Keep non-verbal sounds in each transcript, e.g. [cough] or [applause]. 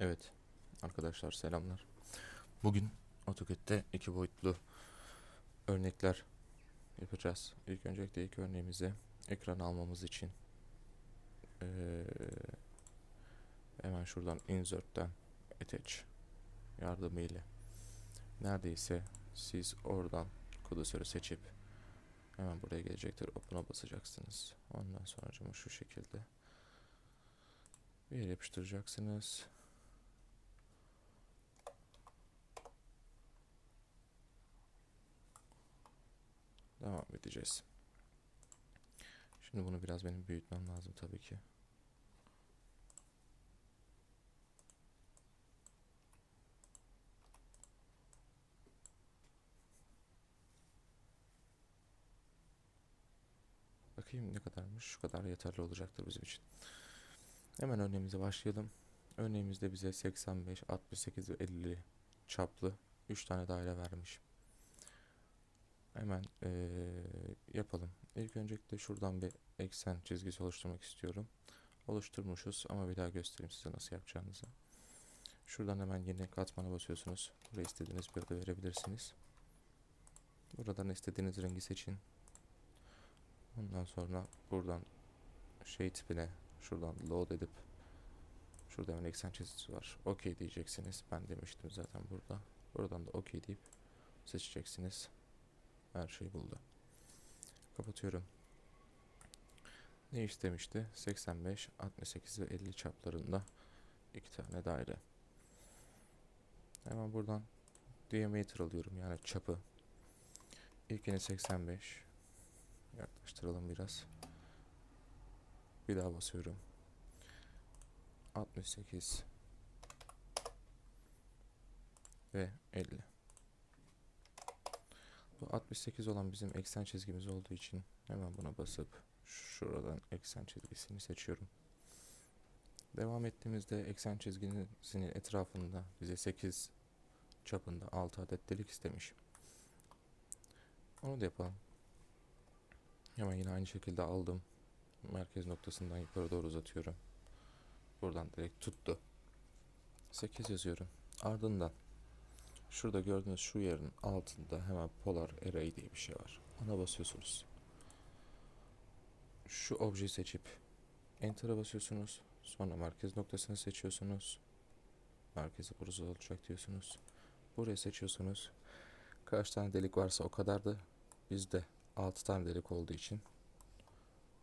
Evet arkadaşlar selamlar. Bugün AutoCAD'de iki boyutlu örnekler yapacağız. İlk öncelikle ilk örneğimizi ekran almamız için eee, hemen şuradan insert'ten attach yardımıyla neredeyse siz oradan klasörü seçip hemen buraya gelecektir. Open'a basacaksınız. Ondan sonra şu şekilde bir yapıştıracaksınız. Devam edeceğiz. Şimdi bunu biraz benim büyütmem lazım tabii ki. Bakayım ne kadarmış. Şu kadar yeterli olacaktır bizim için. Hemen örneğimize başlayalım. Örneğimizde bize 85, 68 ve 50 çaplı 3 tane daire vermiş. Hemen eee, yapalım. İlk öncelikle şuradan bir eksen çizgisi oluşturmak istiyorum. Oluşturmuşuz ama bir daha göstereyim size nasıl yapacağınızı. Şuradan hemen yeni katmana basıyorsunuz. Buraya istediğiniz bir adı verebilirsiniz. Buradan istediğiniz rengi seçin. Ondan sonra buradan şey tipine şuradan load edip şurada hemen eksen çizgisi var. OK diyeceksiniz. Ben demiştim zaten burada. Buradan da OK deyip seçeceksiniz. Her şey buldu. Kapatıyorum. Ne istemişti? 85, 68 ve 50 çaplarında iki tane daire. Hemen buradan diameter alıyorum yani çapı. İlkini 85. Yaklaştıralım biraz. Bir daha basıyorum. 68 ve 50. Bu 68 olan bizim eksen çizgimiz olduğu için hemen buna basıp şuradan eksen çizgisini seçiyorum. Devam ettiğimizde eksen çizgisinin etrafında bize 8 çapında 6 adet delik istemiş. Onu da yapalım. Hemen yine aynı şekilde aldım. Merkez noktasından yukarı doğru uzatıyorum. Buradan direkt tuttu. 8 yazıyorum. Ardından Şurada gördüğünüz şu yerin altında hemen Polar Array diye bir şey var. Ona basıyorsunuz. Şu objeyi seçip Enter'a basıyorsunuz. Sonra merkez noktasını seçiyorsunuz. Merkezi burası olacak diyorsunuz. Buraya seçiyorsunuz. Kaç tane delik varsa o kadardı. Bizde 6 tane delik olduğu için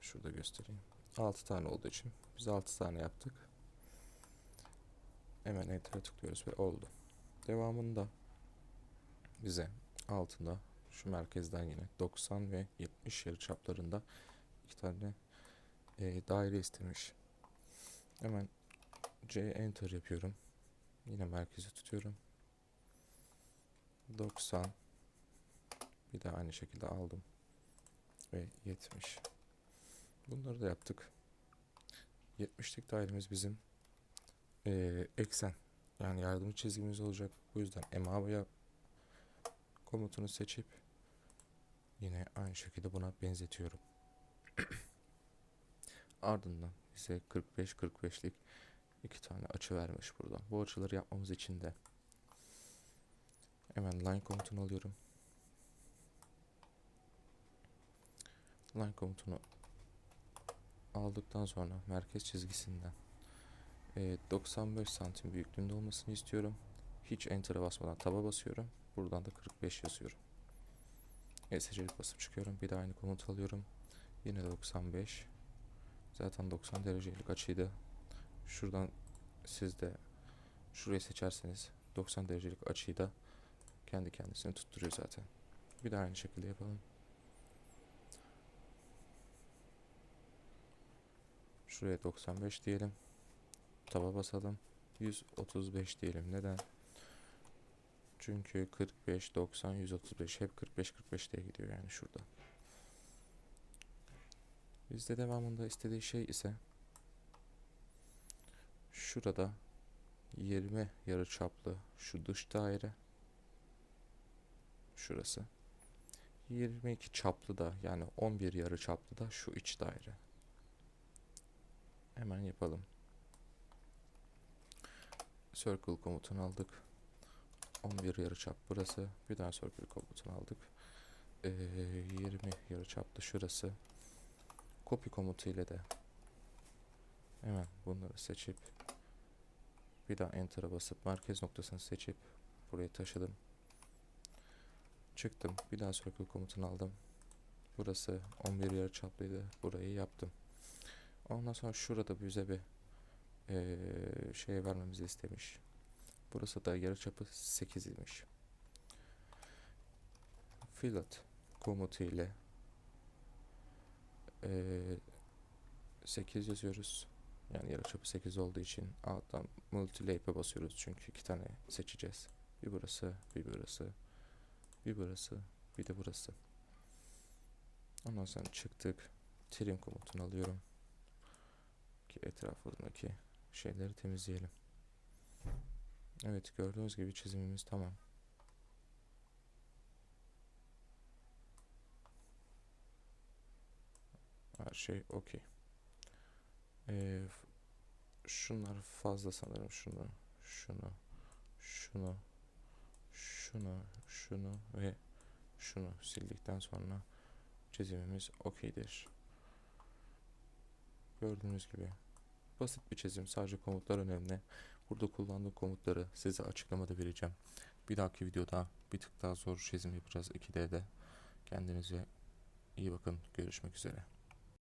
şurada göstereyim. 6 tane olduğu için biz 6 tane yaptık. Hemen Enter'a tıklıyoruz ve oldu. Devamında bize altında şu merkezden yine 90 ve 70 yarı çaplarında iki tane e, daire istemiş. Hemen C enter yapıyorum. Yine merkezi tutuyorum. 90 bir daha aynı şekilde aldım ve 70. Bunları da yaptık. 70'lik dairemiz bizim e, eksen yani yardımcı çizgimiz olacak. Bu yüzden emabaya komutunu seçip yine aynı şekilde buna benzetiyorum. [coughs] Ardından bize 45-45'lik iki tane açı vermiş burada. Bu açıları yapmamız için de hemen line komutunu alıyorum. Line komutunu aldıktan sonra merkez çizgisinden e, 95 santim büyüklüğünde olmasını istiyorum. Hiç enter'a basmadan taba basıyorum. Buradan da 45 yazıyorum. ESC'lik basıp çıkıyorum. Bir de aynı komut alıyorum. Yine 95. Zaten 90 derecelik açıydı. Şuradan siz de şurayı seçerseniz 90 derecelik açıyı da kendi kendisini tutturuyor zaten. Bir de aynı şekilde yapalım. Şuraya 95 diyelim. Taba basalım. 135 diyelim. Neden? Çünkü 45, 90, 135 hep 45 45 diye gidiyor yani şurada. Bizde devamında istediği şey ise şurada 20 yarı çaplı şu dış daire şurası 22 çaplı da yani 11 yarı çaplı da şu iç daire. Hemen yapalım. circle komutunu aldık. 11 yarıçap burası. Bir daha circle komutunu aldık. Ee, 20 yarıçaplı şurası. Copy komutu ile de hemen bunları seçip bir daha enter'a basıp merkez noktasını seçip buraya taşıdım. Çıktım. Bir daha circle komutunu aldım. Burası 11 yarıçaplıydı. Burayı yaptım. Ondan sonra şurada bize bir eee şey vermemizi istemiş. Burası da yarıçapı 8 imiş. Fillet komutu ile eee 8 yazıyoruz. Yani yarıçapı 8 olduğu için alttan multilape'e basıyoruz çünkü iki tane seçeceğiz. Bir burası, bir burası, bir burası, bir de burası. Ondan sonra çıktık. Trim komutunu alıyorum. Ki etrafındaki şeyleri temizleyelim. Evet gördüğünüz gibi çizimimiz tamam. Her şey okey. Ee, şunlar fazla sanırım. Şunu, şunu, şunu, şunu, şunu ve şunu sildikten sonra çizimimiz okeydir. Gördüğünüz gibi basit bir çizim. Sadece komutlar önemli. Burada kullandığım komutları size açıklamada vereceğim. Bir dahaki videoda bir tık daha zor çizim yapacağız 2D'de. Kendinize iyi bakın. Görüşmek üzere.